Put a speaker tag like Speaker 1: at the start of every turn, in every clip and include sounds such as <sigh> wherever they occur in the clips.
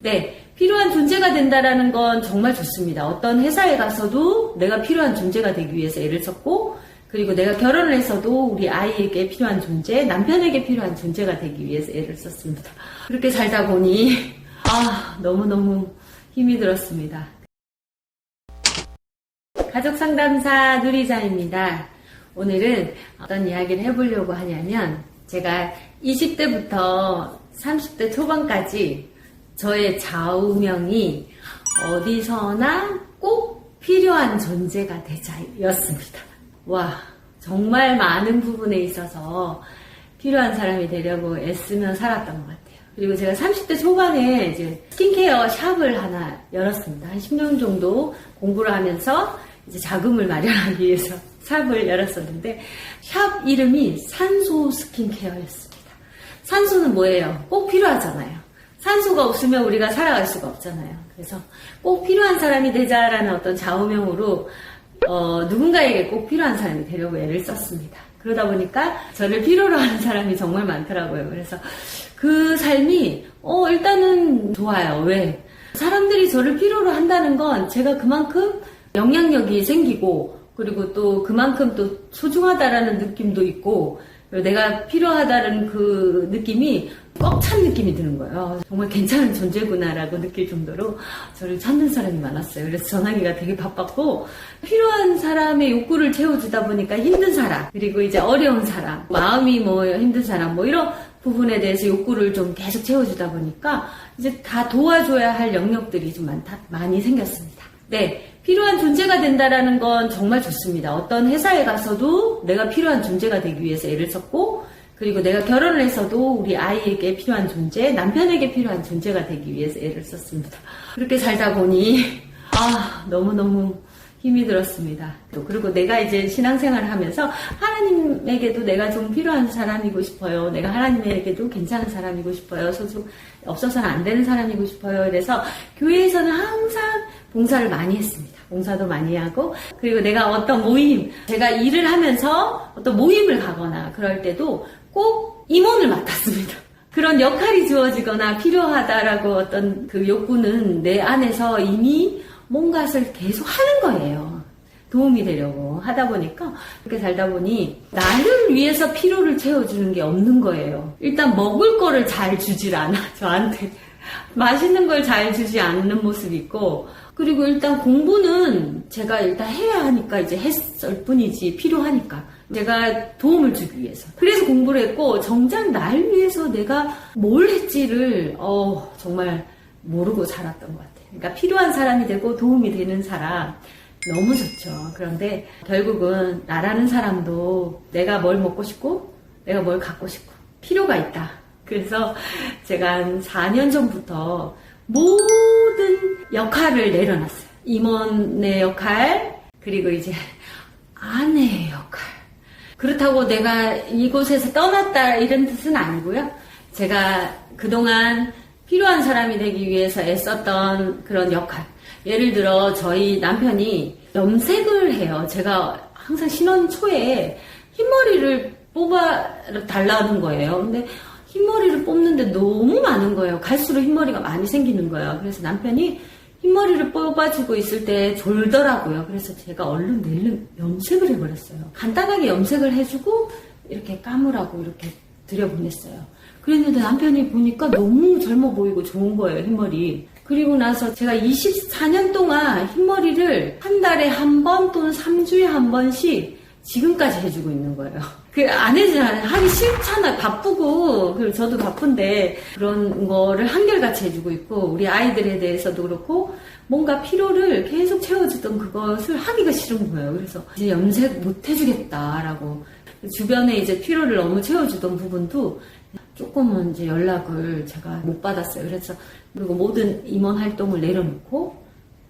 Speaker 1: 네, 필요한 존재가 된다라는 건 정말 좋습니다. 어떤 회사에 가서도 내가 필요한 존재가 되기 위해서 애를 썼고, 그리고 내가 결혼을 해서도 우리 아이에게 필요한 존재, 남편에게 필요한 존재가 되기 위해서 애를 썼습니다. 그렇게 살다 보니, 아, 너무너무 힘이 들었습니다. 가족 상담사 누리자입니다. 오늘은 어떤 이야기를 해보려고 하냐면, 제가 20대부터 30대 초반까지 저의 좌우명이 어디서나 꼭 필요한 존재가 되자였습니다. 와, 정말 많은 부분에 있어서 필요한 사람이 되려고 애쓰며 살았던 것 같아요. 그리고 제가 30대 초반에 이제 스킨케어 샵을 하나 열었습니다. 한 10년 정도 공부를 하면서 이제 자금을 마련하기 위해서 <laughs> 샵을 열었었는데 샵 이름이 산소 스킨케어였습니다. 산소는 뭐예요? 꼭 필요하잖아요. 산소가 없으면 우리가 살아갈 수가 없잖아요. 그래서 꼭 필요한 사람이 되자라는 어떤 좌우명으로 어, 누군가에게 꼭 필요한 사람이 되려고 애를 썼습니다. 그러다 보니까 저를 필요로 하는 사람이 정말 많더라고요. 그래서 그 삶이 어, 일단은 좋아요. 왜? 사람들이 저를 필요로 한다는 건 제가 그만큼 영향력이 생기고 그리고 또 그만큼 또 소중하다라는 느낌도 있고 내가 필요하다는 그 느낌이 꽉 찬 느낌이 드는 거예요. 정말 괜찮은 존재구나라고 느낄 정도로 저를 찾는 사람이 많았어요. 그래서 전화기가 되게 바빴고 필요한 사람의 욕구를 채워주다 보니까 힘든 사람 그리고 이제 어려운 사람 마음이 뭐 힘든 사람 뭐 이런 부분에 대해서 욕구를 좀 계속 채워주다 보니까 이제 다 도와줘야 할 영역들이 좀 많다, 많이 생겼습니다. 네, 필요한 존재가 된다라는 건 정말 좋습니다. 어떤 회사에 가서도 내가 필요한 존재가 되기 위해서 애를 썼고, 그리고 내가 결혼을 해서도 우리 아이에게 필요한 존재, 남편에게 필요한 존재가 되기 위해서 애를 썼습니다. 그렇게 살다 보니, 아, 너무너무 힘이 들었습니다. 또 그리고 내가 이제 신앙생활을 하면서 하나님에게도 내가 좀 필요한 사람이고 싶어요. 내가 하나님에게도 괜찮은 사람이고 싶어요. 소속 없어서는 안 되는 사람이고 싶어요. 그래서 교회에서는 항상 봉사를 많이 했습니다. 봉사도 많이 하고 그리고 내가 어떤 모임, 제가 일을 하면서 어떤 모임을 가거나 그럴 때도 꼭 임원을 맡았습니다. <laughs> 그런 역할이 주어지거나 필요하다라고 어떤 그 욕구는 내 안에서 이미 뭔가를 계속 하는 거예요. 도움이 되려고 하다 보니까 그렇게 살다 보니 나를 위해서 필요를 채워주는 게 없는 거예요. 일단 먹을 거를 잘 주질 않아 저한테 맛있는 걸 잘 주지 않는 모습이 있고 그리고 일단 공부는 제가 일단 해야 하니까 이제 했을 뿐이지 필요하니까 제가 도움을 주기 위해서 그래서 공부를 했고 정작 날 위해서 내가 뭘 했지를 어 정말 모르고 살았던 것 같아요. 그러니까 필요한 사람이 되고 도움이 되는 사람 너무 좋죠. 그런데 결국은 나라는 사람도 내가 뭘 먹고 싶고 내가 뭘 갖고 싶고 필요가 있다. 그래서 제가 한 4년 전부터 모든 역할을 내려놨어요. 임원의 역할, 그리고 이제 아내의 역할. 그렇다고 내가 이곳에서 떠났다 이런 뜻은 아니고요. 제가 그동안 필요한 사람이 되기 위해서 애썼던 그런 역할. 예를 들어 저희 남편이 염색을 해요. 제가 항상 신혼 초에 흰머리를 뽑아 달라는 거예요. 근데 흰머리를 뽑는데 너무 많은 거예요. 갈수록 흰머리가 많이 생기는 거예요. 그래서 남편이 흰머리를 뽑아주고 있을 때 졸더라고요. 그래서 제가 얼른 내일은 염색을 해버렸어요. 간단하게 염색을 해주고 이렇게 감으라고 이렇게 들여보냈어요. 그랬는데 남편이 보니까 너무 젊어 보이고 좋은 거예요, 흰머리. 그리고 나서 제가 24년 동안 흰머리를 한 달에 한 번 또는 3주에 한 번씩 지금까지 해주고 있는 거예요. <laughs> 그안 해주잖아요. 하기 싫잖아. 바쁘고. 그리고 저도 바쁜데 그런 거를 한결같이 해주고 있고 우리 아이들에 대해서도 그렇고 뭔가 필요를 계속 채워주던 그것을 하기가 싫은 거예요. 그래서 이제 염색 못 해주겠다라고 주변에 이제 필요를 너무 채워주던 부분도 조금은 이제 연락을 제가 못 받았어요. 그래서 그리고 모든 임원 활동을 내려놓고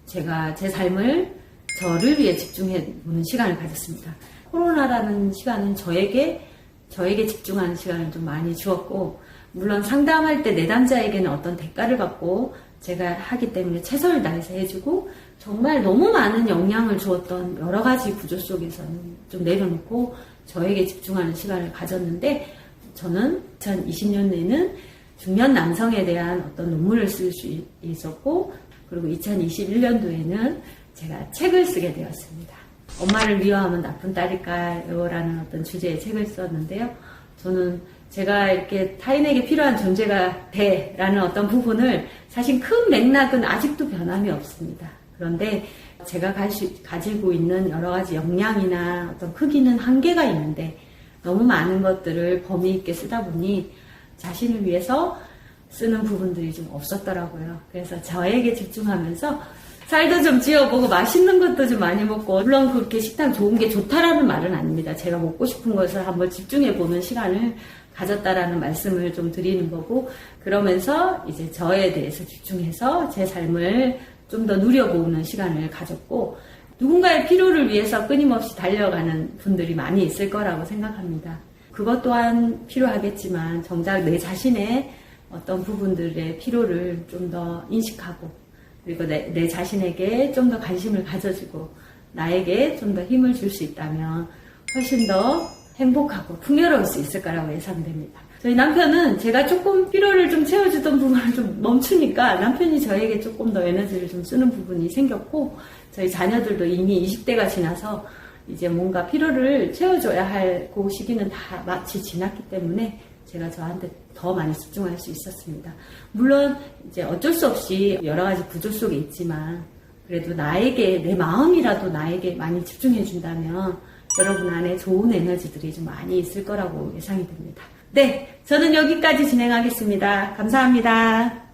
Speaker 1: 제가 제 삶을 저를 위해 집중해 보는 시간을 가졌습니다. 코로나라는 시간은 저에게 저에게 집중하는 시간을 좀 많이 주었고 물론 상담할 때 내담자에게는 어떤 대가를 받고 제가 하기 때문에 최선을 다해서 해주고 정말 너무 많은 영향을 주었던 여러 가지 구조 속에서는 좀 내려놓고 저에게 집중하는 시간을 가졌는데 저는 2020년에는 중년 남성에 대한 어떤 논문을 쓸 수 있었고, 그리고 2021년도에는 제가 책을 쓰게 되었습니다. 엄마를 미워하면 나쁜 딸일까요? 라는 어떤 주제의 책을 썼는데요. 저는 제가 이렇게 타인에게 필요한 존재가 돼 라는 어떤 부분을 사실 큰 맥락은 아직도 변함이 없습니다. 그런데 제가 가시, 가지고 있는 여러 가지 역량이나 어떤 크기는 한계가 있는데 너무 많은 것들을 범위 있게 쓰다 보니 자신을 위해서 쓰는 부분들이 좀 없었더라고요. 그래서 저에게 집중하면서 살도 좀 지어보고 맛있는 것도 좀 많이 먹고 물론 그렇게 식당 좋은 게 좋다라는 말은 아닙니다. 제가 먹고 싶은 것을 한번 집중해 보는 시간을 가졌다라는 말씀을 좀 드리는 거고 그러면서 이제 저에 대해서 집중해서 제 삶을 좀 더 누려보는 시간을 가졌고 누군가의 필요를 위해서 끊임없이 달려가는 분들이 많이 있을 거라고 생각합니다. 그것 또한 필요하겠지만 정작 내 자신의 어떤 부분들의 필요를 좀 더 인식하고 그리고 내, 내 자신에게 좀 더 관심을 가져주고 나에게 좀 더 힘을 줄 수 있다면 훨씬 더 행복하고 풍요로울 수 있을 거라고 예상됩니다. 저희 남편은 제가 조금 필요를 좀 채워주던 부분을 좀 멈추니까 남편이 저에게 조금 더 에너지를 좀 쓰는 부분이 생겼고 저희 자녀들도 이미 20대가 지나서 이제 뭔가 필요를 채워줘야 할 그 시기는 다 마치 지났기 때문에 제가 저한테 더 많이 집중할 수 있었습니다. 물론 이제 어쩔 수 없이 여러 가지 구조 속에 있지만 그래도 나에게 내 마음이라도 나에게 많이 집중해 준다면 여러분 안에 좋은 에너지들이 좀 많이 있을 거라고 예상이 됩니다. 네, 저는 여기까지 진행하겠습니다. 감사합니다.